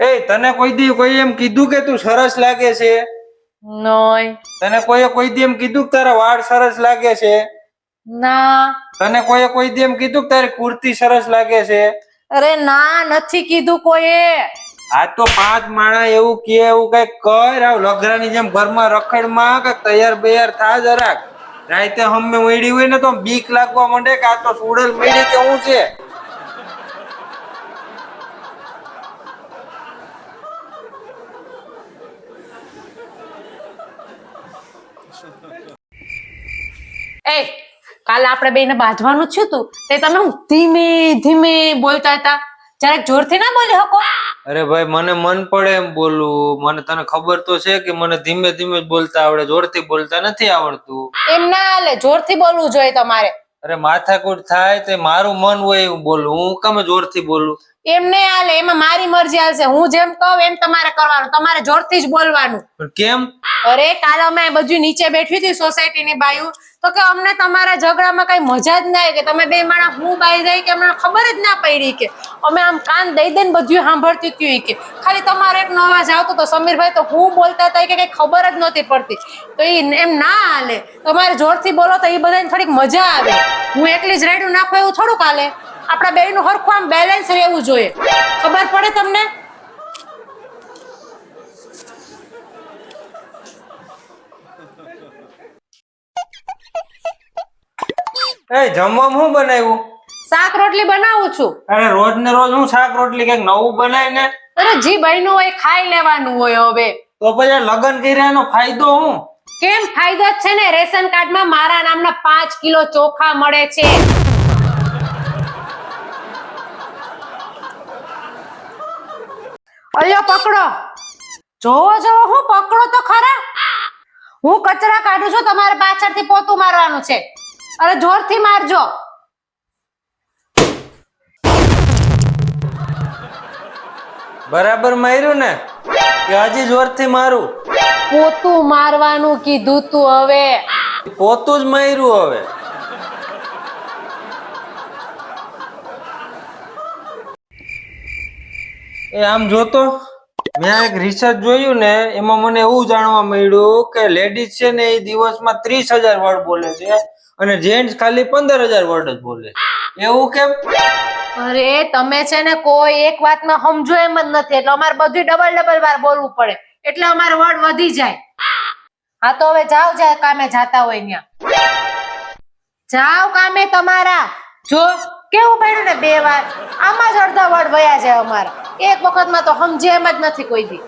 એ તને કોઈ દી કોઈ એમ કીધું કે તું સરસ લાગે છે? નોય. તને કોઈએ કોઈ દી એમ કીધું કે તારા વાળ સરસ લાગે છે? ના. તને કોઈએ કોઈ દી એમ કીધું કે તારી કુર્તી સરસ લાગે છે? અરે ના નથી કીધું કોઈએ. આ તો પાંચ માણા એવું કે એવું કઈ કર આવ લગરાની જેમ ઘરમાં રખડમાં કે તૈયાર બૈયાર થા જરાક. રાતે હમે મળી હોય ને તો બીક લાગવા માંડે કે આ તો સુડેલ મળી કે હું છે? એ કાલ આપણે બેને બાંધવાનું થયું તું તે તમે હું ધીમે ધીમે બોલતા હતા. જરાક જોરથી ના બોલી શકો અરે ભાઈ મને મન પડે એમ બોલું મને તને ખબર તો છે કે મને ધીમે ધીમે જ બોલતા આવડે. જોરથી બોલતા નથી આવડતું. એમ ના હાલે જોરથી બોલવું જોઈએ તમારે. અરે માથાકૂટ થાય તે મારું મન હોય એવું બોલું. હું કમે જોરથી બોલું? એમ નહીં હાલે એમાં મારી મરજી હાલશે. હું જેમ કહું એમ તમારે કરવાનું. તમારે જોરથી જ બોલવાનું. કેમ? અરે કાલે અમે બધું નીચે બેઠી હતી સોસાયટીની બાયુ. તો કે અમને તમારા ઝઘડામાં કઈ મજા જ ના આવી કે તમે બે માણસ હું બાઈ જાય કે અમને ખબર જ ના પડી કે અમે આમ કાન દઈ દઈને બધું સાંભળતી હતી કે ખાલી તમારો એક નવા અવાજ આવતો તો સમીરભાઈ તો હું બોલતા હતા કે કઈ ખબર જ નહોતી પડતી. તો એ એમ ના હાલે. તમારે જોરથી બોલો તો એ બધાને થોડીક મજા આવે. હું એકલી જ રેડું નાખું એવું થોડુંક હાલે. આપણા બેયનું હરખું આમ બેલેન્સ રહેવું જોઈએ. ખબર પડે તમને? એ જમવામાં શું બનાવ્યું? શાક રોટલી બનાવું છું. અરે રોજ ને રોજ હું શાક રોટલી કંઈક નવું બનાય ને? અરે જી બન્યું હોય ખાઈ લેવાનું હોય હવે. તો પછી લગ્ન કર્યા એનો ફાયદો હું? કેમ ફાયદો છે ને? રેશન કાર્ડમાં મારા નામના પાંચ કિલો ચોખા મળે છે. અલ્યો પકડો. જોવો જોવો હું પકડો તો ખરા? હું કચરા કાઢું છું તમારે પાછળથી પોતું મારવાનું છે. અરે જોરથી મારજો. બરાબર માર્યું ને? કે હજી જોરથી મારું? પોતું મારવાનું કીધું તું હવે. પોતું જ માર્યું હવે. એ આમ જોતો, મેં એક રિસર્ચ જોયું ને, એમાં મને એવું જાણવા મળ્યું કે લેડીઝ છે ને એ દિવસમાં ત્રીસ હજાર વર્ડ બોલે છે અને જેન્ટ્સ ખાલી પંદર હજાર વર્ડ જ બોલે છે. એવું કેમ? અરે, તમે છે ને કોઈ એક વાતમાં સમજો એમ જ નથી. એટલે અમારે બધું ડબલ ડબલ વાર બોલવું પડે. એટલે અમારો વર્ડ વધી જાય. હા, તો હવે જાઓ જાય કામે જાતા હોય ત્યાં જાઓ કામે તમારા. જો, કેવું પડ્યું ને બે વાર? આમાં જ અડધા વર્ડ વયા જાય અમારા. એક વખતમાં તો સમજે એમ જ નથી કોઈ દી